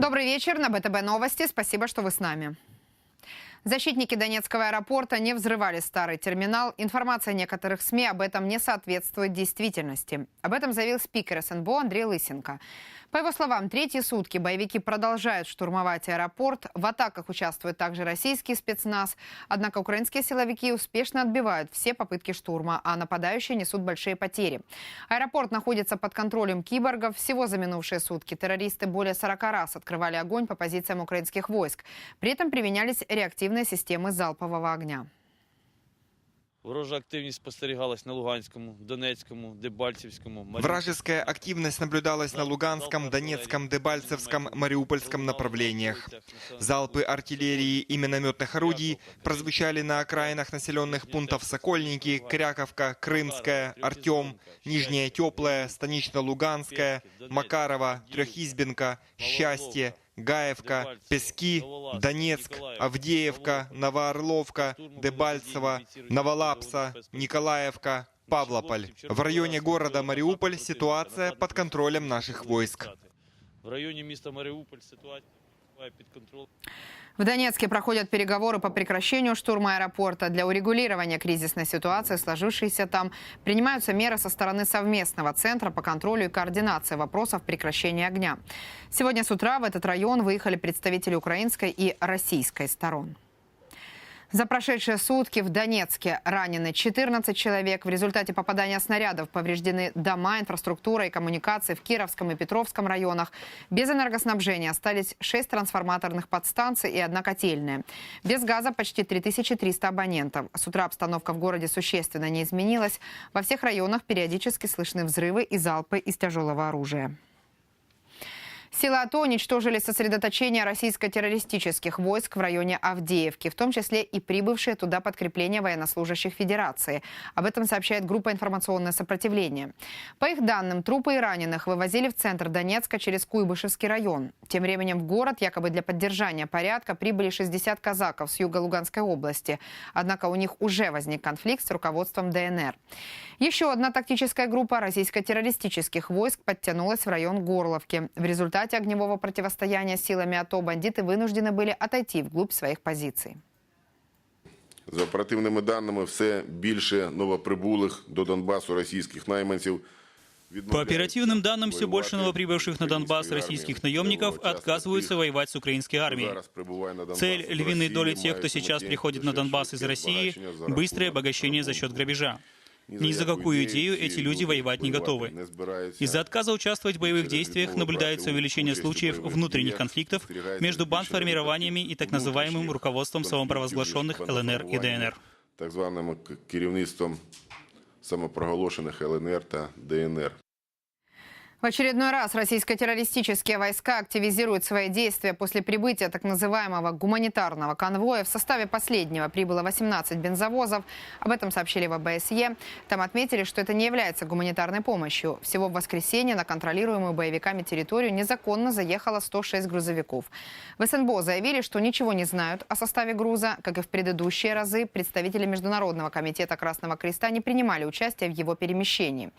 Добрый вечер. На БТБ новости. Спасибо, что вы с нами. Защитники Донецкого аэропорта не взрывали старый терминал. Информация некоторых СМИ об этом не соответствует действительности. Об этом заявил спикер СНБО Андрей Лысенко. По его словам, третьи сутки боевики продолжают штурмовать аэропорт. В атаках участвует также российский спецназ. Однако украинские силовики успешно отбивают все попытки штурма, а нападающие несут большие потери. Аэропорт находится под контролем киборгов. Всего за минувшие сутки террористы более 40 раз открывали огонь по позициям украинских войск. При этом применялись реактивные системы залпового огня. Ворожа активність спостерігалась на Луганському, Донецькому, Дебальцівському, Маріупольському. Вражеская активность наблюдалась на Луганском, Донецком, Дебальцевском, Мариупольском направлениях. Залпы артиллерии и минометных орудий прозвучали на окраинах населенных пунктов Сокольники, Кряковка, Крымская, Артем, Нижняя Теплая, Станично-Луганская, Макарова, Трехизбенка, Счастье, Гаевка, Пески, Донецк, Авдеевка, Новоорловка, Дебальцево, Новолапса, Николаевка, Павлополь. В районе города Мариуполь ситуация под контролем наших войск. В районі міста Маріуполь ситуація перебуває під контролем. В Донецке проходят переговоры по прекращению штурма аэропорта. Для урегулирования кризисной ситуации, сложившейся там, принимаются меры со стороны совместного центра по контролю и координации вопросов прекращения огня. Сегодня с утра в этот район выехали представители украинской и российской сторон. За прошедшие сутки в Донецке ранены 14 человек. В результате попадания снарядов повреждены дома, инфраструктура и коммуникации в Кировском и Петровском районах. Без энергоснабжения остались 6 трансформаторных подстанций и одна котельная. Без газа почти 3300 абонентов. С утра обстановка в городе существенно не изменилась. Во всех районах периодически слышны взрывы и залпы из тяжелого оружия. Силы АТО уничтожили сосредоточение российско-террористических войск в районе Авдеевки, в том числе и прибывшие туда подкрепления военнослужащих Федерации. Об этом сообщает группа «Информационное сопротивление». По их данным, трупы и раненых вывозили в центр Донецка через Куйбышевский район. Тем временем в город якобы для поддержания порядка прибыли 60 казаков с юга Луганской области. Однако у них уже возник конфликт с руководством ДНР. Еще одна тактическая группа российско-террористических войск подтянулась в район Горловки. В результате огневого противостояния с силами АТО бандиты вынуждены были отойти вглубь своих позиций. За оперативними даними, все більше новоприбулих до Донбасу російських найманців. По оперативным данным, все больше новоприбывших на Донбасс российских наемников отказываются воевать с украинской армией. Цель львиной доли тех, кто сейчас приходит на Донбасс из России – быстрое обогащение за счет грабежа. Ни за какую идею эти люди воевать не готовы. Из-за отказа участвовать в боевых действиях наблюдается увеличение случаев внутренних конфликтов между бандформированиями и так называемым руководством самопровозглашенных ЛНР и ДНР. Так званим керівництвом самопроголошених ЛНР та ДНР. В очередной раз российско-террористические войска активизируют свои действия после прибытия так называемого гуманитарного конвоя. В составе последнего прибыло 18 бензовозов. Об этом сообщили в ОБСЕ. Там отметили, что это не является гуманитарной помощью. Всего в воскресенье на контролируемую боевиками территорию незаконно заехало 106 грузовиков. В СНБО заявили, что ничего не знают о составе груза. Как и в предыдущие разы, представители Международного комитета Красного Креста не принимали участие в его перемещении.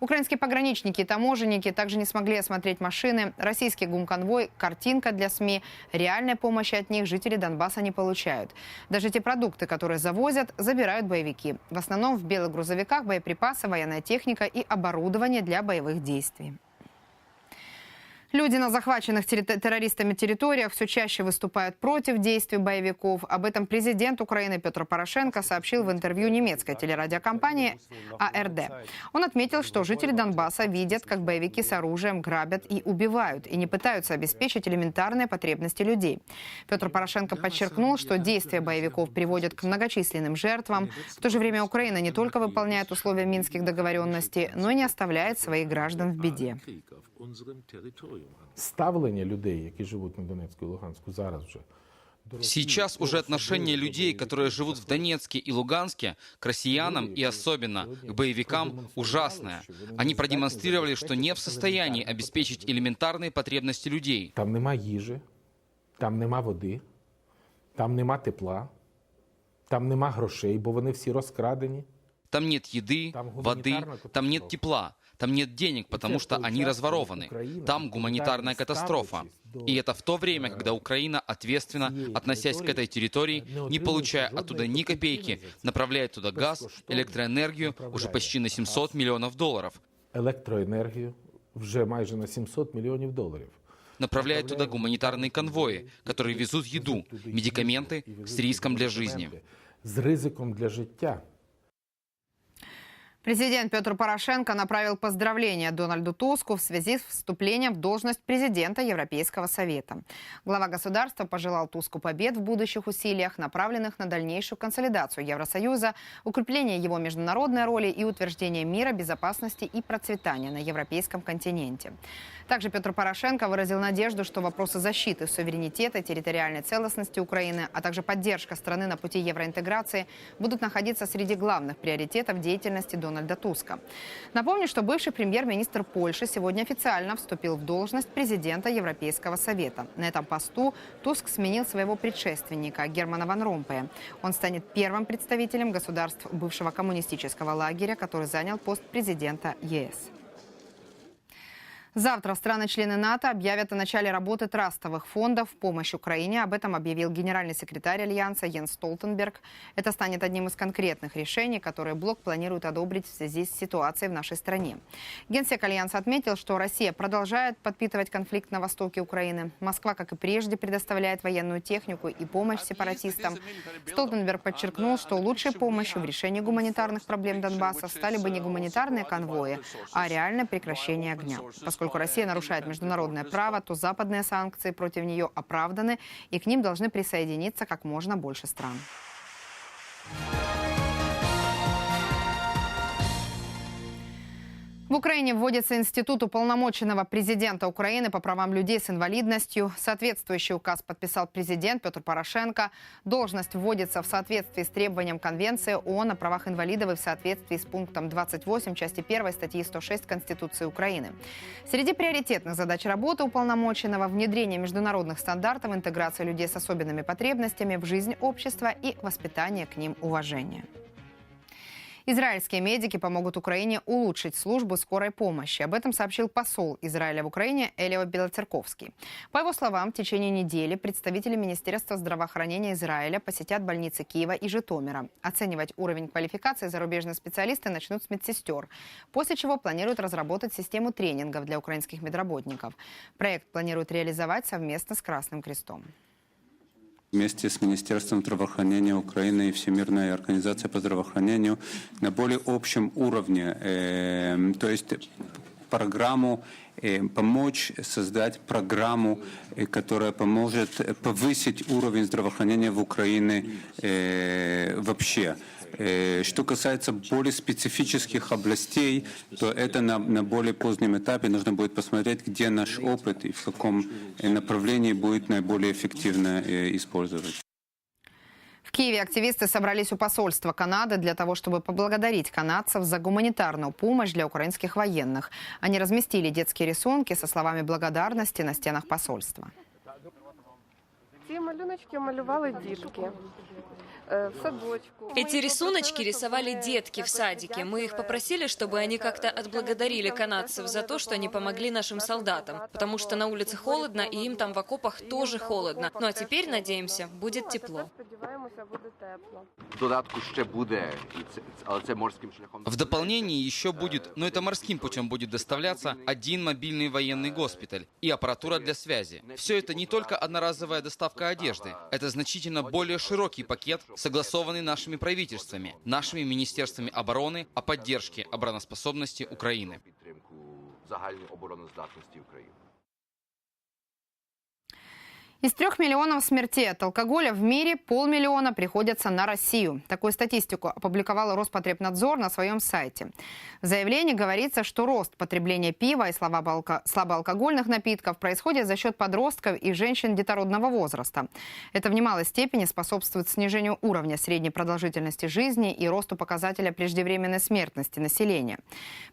Украинские пограничники и таможенники также не смогли осмотреть машины. Российский гумконвой – картинка для СМИ. Реальной помощи от них жители Донбасса не получают. Даже те продукты, которые завозят, забирают боевики. В основном в белых грузовиках боеприпасы, военная техника и оборудование для боевых действий. Люди на захваченных террористами территориях все чаще выступают против действий боевиков. Об этом президент Украины Петр Порошенко сообщил в интервью немецкой телерадиокомпании АРД. Он отметил, что жители Донбасса видят, как боевики с оружием грабят и убивают, и не пытаются обеспечить элементарные потребности людей. Петр Порошенко подчеркнул, что действия боевиков приводят к многочисленным жертвам. В то же время Украина не только выполняет условия минских договоренностей, но и не оставляет своих граждан в беде ставлення людей, які живуть на Донецьку і Луганську, зараз вже до Росії Сейчас уже отношение людей, которые живут в Донецке и Луганске, к россиянам и особенно к боевикам ужасное. Они продемонстрировали, что не в состоянии обеспечить элементарные потребности людей. Там нема їжі, там нема води, там нема тепла, там нема грошей, бо вони всі розкрадені. Там нет еды, Там воды, гуманитарная там нет катастрофа. тепла, там нет денег, потому что они разворованы. Там гуманитарная катастрофа. И это в то время, когда Украина ответственно, относясь к этой территории, не получая оттуда ни копейки, направляет туда газ, электроэнергию уже почти на 700 миллионов долларов. електроенергію вже майже на 700 мільйонів доларів. Направляет туда гуманитарные конвои, которые везут еду, медикаменты с риском для жизни. З ризиком для життя. Президент Петр Порошенко направил поздравления Дональду Туску в связи с вступлением в должность президента Европейского совета. Глава государства пожелал Туску побед в будущих усилиях, направленных на дальнейшую консолидацию Евросоюза, укрепление его международной роли и утверждение мира, безопасности и процветания на европейском континенте. Также Петр Порошенко выразил надежду, что вопросы защиты суверенитета территориальной целостности Украины, а также поддержка страны на пути евроинтеграции будут находиться среди главных приоритетов деятельности Дональда Туска. Напомню, что бывший премьер-министр Польши сегодня официально вступил в должность президента Европейского совета. На этом посту Туск сменил своего предшественника Германа Ван Ромпея. Он станет первым представителем государств бывшего коммунистического лагеря, который занял пост президента ЕС. Завтра страны-члены НАТО объявят о начале работы трастовых фондов в помощь Украине. Об этом объявил генеральный секретарь Альянса Йенс Столтенберг. Это станет одним из конкретных решений, которые блок планирует одобрить в связи с ситуацией в нашей стране. Генсек Альянса отметил, что Россия продолжает подпитывать конфликт на востоке Украины. Москва, как и прежде, предоставляет военную технику и помощь сепаратистам. Столтенберг подчеркнул, что лучшей помощью в решении гуманитарных проблем Донбасса стали бы не гуманитарные конвои, а реальное прекращение огня. Поскольку Россия нарушает международное право, то западные санкции против нее оправданы, и к ним должны присоединиться как можно больше стран. В Украине вводится институт уполномоченного президента Украины по правам людей с инвалидностью. Соответствующий указ подписал президент Петр Порошенко. Должность вводится в соответствии с требованием Конвенции ООН о правах инвалидов и в соответствии с пунктом 28 части 1 статьи 106 Конституции Украины. Среди приоритетных задач работы уполномоченного внедрение международных стандартов, интеграция людей с особенными потребностями в жизнь общества и воспитание к ним уважения. Израильские медики помогут Украине улучшить службу скорой помощи. Об этом сообщил посол Израиля в Украине Элио Белоцерковский. По его словам, в течение недели представители Министерства здравоохранения Израиля посетят больницы Киева и Житомира. Оценивать уровень квалификации зарубежные специалисты начнут с медсестер, после чего планируют разработать систему тренингов для украинских медработников. Проект планируют реализовать совместно с Красным Крестом вместе с Министерством здравоохранения Украины и Всемирной организацией по здравоохранению на более общем уровне, э, то есть программу э, помочь создать программу, э, которая поможет повысить уровень здравоохранения в Украине э, вообще. Э, Что касается более специфических областей, то это на, на более позднем этапе нужно будет посмотреть, где наш опыт и в каком э, направлении будет наиболее эффективно э, использовать. В Киеве активисты собрались у посольства Канады для того, чтобы поблагодарить канадцев за гуманитарную помощь для украинских военных. Они разместили детские рисунки со словами благодарности на стенах посольства. Ці малюночки малювали дітки в садочку. Эти рисуночки рисовали детки в садике. Мы их попросили, чтобы они как-то отблагодарили канадцев за то, что они помогли нашим солдатам. Потому что на улице холодно, и им там в окопах тоже холодно. Ну а теперь, надеемся, будет тепло. Сподіваємося, буде тепло. В додатку ще буде, і це, але це морським шляхом. В дополнение еще будет, но это морским путем будет доставляться, один мобильный военный госпиталь и аппаратура для связи. Все это не только одноразовая доставка одежды. Это значительно более широкий пакет, согласованный нашими правительствами, нашими министерствами обороны о поддержке обороноспособности Украины. Из трех миллионов смертей от алкоголя в мире полмиллиона приходятся на Россию. Такую статистику опубликовала Роспотребнадзор на своем сайте. В заявлении говорится, что рост потребления пива и слабоалко- слабоалкогольных напитков происходит за счет подростков и женщин детородного возраста. Это в немалой степени способствует снижению уровня средней продолжительности жизни и росту показателя преждевременной смертности населения.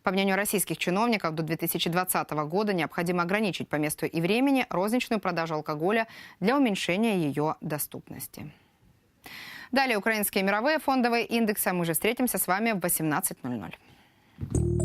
По мнению российских чиновников, до 2020 года необходимо ограничить по месту и времени розничную продажу алкоголя для уменьшения ее доступности. Далее украинские мировые фондовые индексы. Мы же встретимся с вами в 18.00.